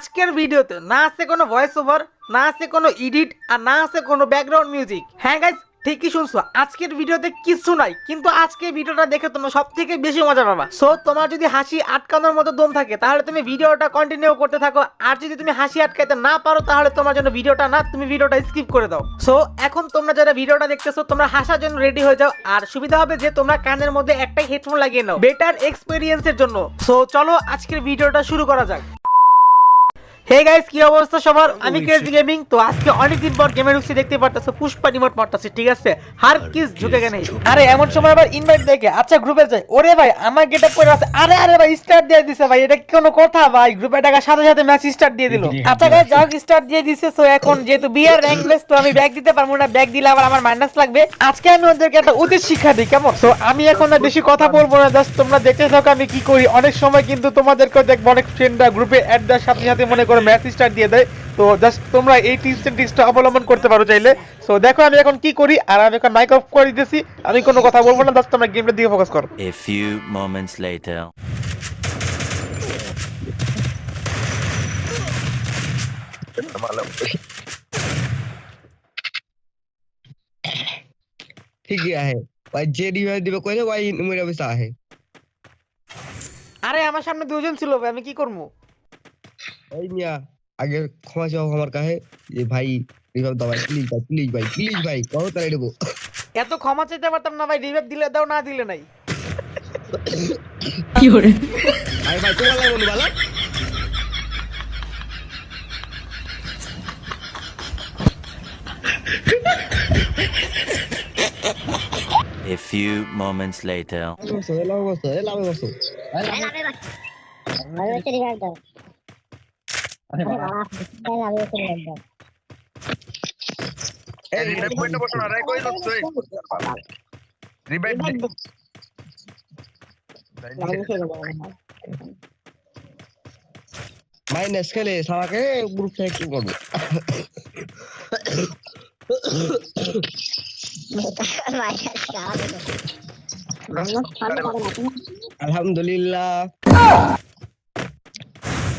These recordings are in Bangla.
আজকের ভিডিওতে না আছে কোনো ভয়েস ওভার না আছে কোনো এডিট আর না আছে কোনো ব্যাকগ্রাউন্ড মিউজিক হ্যাঁ গাইস ঠিকই শুনছো। আজকের ভিডিওতে কিছু নাই, কিন্তু আজকে ভিডিওটা দেখে তোমরা সব থেকে বেশি মজা পাবা। সো তোমার যদি হাসি আটকানোর মতো দম থাকে, তাহলে তুমি ভিডিওটা কন্টিনিউ করতে থাকো। আর যদি তুমি হাসি আটকাইতে না পারো, তাহলে তোমার জন্য ভিডিওটা না, তুমি ভিডিওটা স্কিপ করে দাও। সো এখন তোমরা যারা ভিডিওটা দেখতেছো, তোমরা হাসার জন্য রেডি হয়ে যাও। আর সুবিধা হবে যে, তোমরা কানের মধ্যে একটাই হেডফোন লাগিয়ে নাও। বেটার এক্সপিরিয়েন্সের জন্য। সো চলো আজকের ভিডিওটা শুরু করা যাক। হে গাইস কি অবস্থা সবার? আমি ক্রেজি গেমিং তো আজকে অনেকদিন পর গেমে ঢুকছি দেখতে পারতেছো পুষ্পা রিমোট মারতেছে ঠিক আছে? হার কিস ঝুঁকে গেনে আরে এমন সময় আবার ইনভাইট দেখে। আচ্ছা গ্রুপে যাই। ওরে ভাই আমার গেটআপ পরে আছে। আরে আরে ভাই স্টার্ট দিয়ে দিছে ভাই এটা কি কথা? ভাই গ্রুপে টাকা সাথে সাথে ম্যাচ স্টার্ট দিয়ে দিল। আচ্ছা গাইস যাও স্টার্ট দিয়ে দিছে। সো এখন যেহেতু বিয়ার র্যাঙ্ক লেস তো আমি ব্যাগ দিতে পারব না। ব্যাগ দিলে আবার আমার মাইনাস লাগবে। আজকে আমি ওদেরকে একটা উচিত শিক্ষা দিই কেমন? তো আমি এখন আর বেশি কথা বলব না জাস্ট তোমরা দেখতে থাকো আমি কি করি। অনেক সময় কিন্তু তোমাদেরকে দেখব অনেক ফ্রেন্ডরা গ্রুপে অ্যাড দেওয়ার সাথে সাথে মনে করো ম্যাচ স্টার্ট দিয়ে দেয় তো জাস্ট তোমরা এই টিপস এন্ড ট্রিক্সটা অবলম্বন করতে পারো চাইলে সো দেখো আমি এখন কি করি আর আমি এখন মাইক অফ করে দিতেছি আমি কোনো কথা বলবো না জাস্ট তোমরা গেমটা দিকে ফোকাস করো A few moments later. ठीक आहे भाई जे रिवाइव দিবে কইলে ভাই মেরে বসে आहे আরে আমার সামনে দুজন ছিল ভাই আমি কি করবো এই মিয়া আগে ক্ষমা চাও আমার কাছে যে ভাই রিভাইভ দাও ভাই প্লিজ ভাই প্লিজ ভাই প্লিজ ভাই কত তাই দেবো এত ক্ষমা চাইতে পারতাম না ভাই রিভাইভ দিলে দাও না দিলে নাই আরে ভাই তোমার লাগে মনে বালা A few moments later. বসো এলাও বসো এলাও বসো আমি হচ্ছে রিভাইভ দাও আরে বাবা। আমি এই রিভাইভ পয়েন্টে বসো না রে কই রিভাইভ মাইনাস খেলে সারাকে গ্রুপ থেকে কি করবে। আলহামদুলিল্লাহ।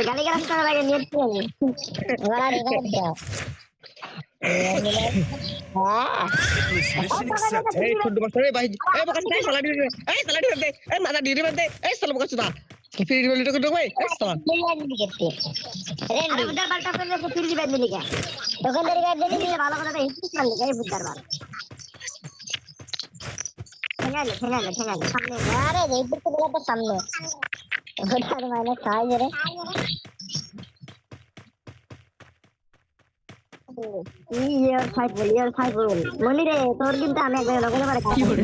গালি গালাজ করার আগে নেট করে ওরা রিভাইভ দাও এই তো দিলি কে দিলি বাল বলা তো ইয়ার ফাইট বল ইয়ার ফাইট বল মনি রে তোর কিন্তু আমি একবার লগলে পারে কি করে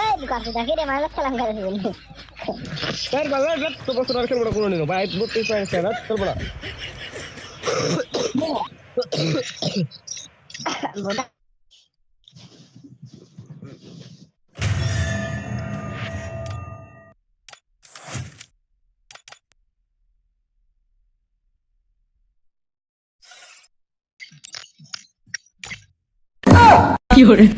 এই বুকাস দেখি রে মাইনাস খেলাম করে বলি স্যার বাবা জট তো বছর আর খেলব কোনো নিনো ভাই বলতে চাই স্যার চলবো না 有人